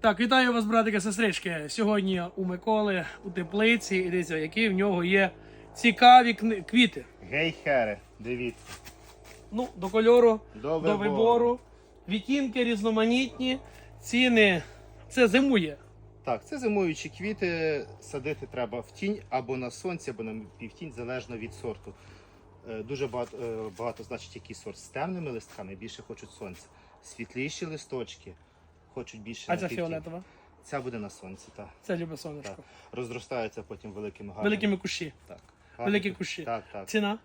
Так, вітаю вас, братики, сестрички. Сьогодні у Миколи у теплиці. І дивіться, які в нього є цікаві кни- квіти. Гейхери, дивіться. Ну, до кольору, До до вибору. вибору. Відтінки різноманітні, ціни. Це зимує. Так, це зимуючі квіти. Садити треба в тінь або на сонці, або на півтінь, залежно від сорту. Е, Дуже багато, е, багато значить, який сорт з темними листками, більше хочуть сонця. Світліші листочки хочуть більше А ця фіолетова. Ця буде на сонці, так. Це любе сонечко. так. Розростаються потім великими гарними. Великими кущі. Так. великі кущі. Так, так. Ціна.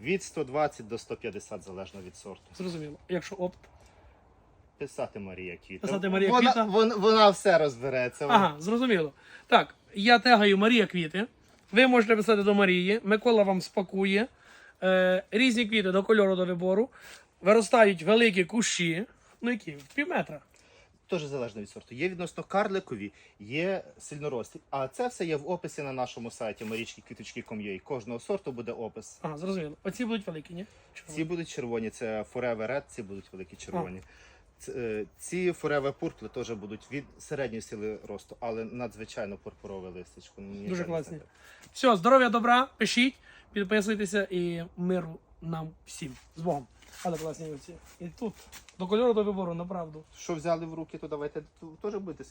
Від 120 до 150 залежно від сорту. Зрозуміло. Якщо опт. Писати Марія Квіта. Писати Марія вона, Квіта. Вона, вона все розбереться. Ага, зрозуміло. Так, я тегаю Марія Квіти. Ви можете писати до Марії. Микола вам спакує. Е, різні квіти до кольору до вибору. Виростають великі кущі. Ну які? В пів метра. Теж залежно від сорту. Є відносно карликові, є сильнорослі. А це все є в описі на нашому сайті marічки Кожного сорту буде опис. Ага, зрозуміло. Оці будуть великі, ні? Ці будуть червоні, це Forever Red, ці будуть великі червоні. Ц- е, Ці Forever Purple теж будуть від середньої сили росту, але надзвичайно пурпурове листечко. Ніде Дуже не класні. Все, здоров'я, добра, пишіть, підписуйтеся і миру нам всім. З Богом. Але класні оці. І тут. До кольору до вибору, направду. Що взяли в руки, то давайте теж будете собі